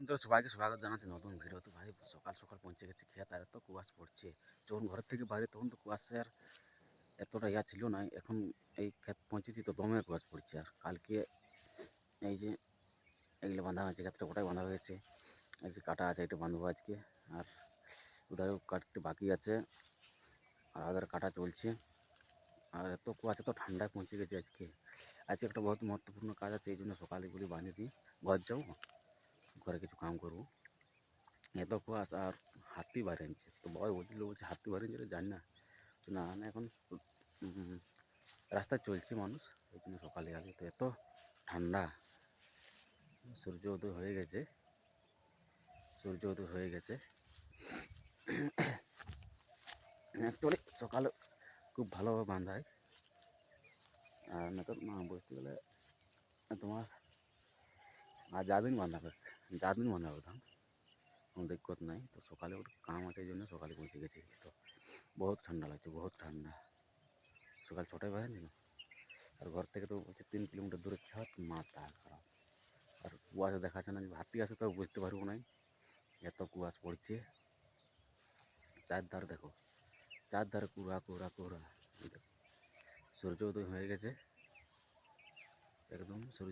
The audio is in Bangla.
বন্ধুরা সবাইকে স্বাগত জানাচ্ছি নতুন ভিডিও তো ভাই সকাল সকাল পৌঁছে গেছি খেয়ে তার এত কুয়াশা পড়ছে যখন ঘর থেকে বাইরে তখন তো কুয়াশার এতটা ইয়া ছিল না এখন এই ক্ষেত পৌঁছেছি তো দমে কুয়াশা পড়ছে আর কালকে এই যে এগুলো বাঁধা হয়েছে ক্ষেতটা গোটাই বাঁধা হয়েছে এই যে কাটা আছে এটা বাঁধবো আজকে আর উধারেও কাটতে বাকি আছে আর আদার কাটা চলছে আর এত কুয়াশা তো ঠান্ডায় পৌঁছে গেছে আজকে আজকে একটা বহুত মহত্বপূর্ণ কাজ আছে এই জন্য সকালে গুলি বানিয়ে দিই ঘর যাব ঘরে কিছু কাম করব। এত কুয়াশা আর হাতি বাইরে আনছে তো ভয় বলছিল, বলছে, হাতি বাইরে আনছে জানি না। না না, এখন রাস্তা চলছে মানুষ। ওই জন্য সকালে আগে তো এত ঠান্ডা। সূর্য উদয় হয়ে গেছে। সূর্য উদয় হয়ে গেছে। অ্যাকচুয়ালি সকালে খুব ভালোভাবে বাঁধা হয় আর না তো, না, বলতে গেলে তোমার আর যাদিন বাঁধা হবে যাদিন হবে ধান কোনো দিক্কত নাই। তো সকালে ওর কাম আছে জন্য সকালে পৌঁছে গেছি। তো বহুত ঠান্ডা লাগছে, বহুত ঠান্ডা। সকাল ছটায় বাইরে না আর ঘর থেকে তো বলছে তিন কিলোমিটার দূরে খেত মাথা খারাপ। আর কুয়াশা দেখাচ্ছে না, হাতি আসে তো বুঝতে পারব না এত কুয়াশ পড়ছে। চারধার দেখো, চারধারে কুড়া কুড়া কুড়া। এই সূর্য উদয় হয়ে গেছে। একদম সূর্য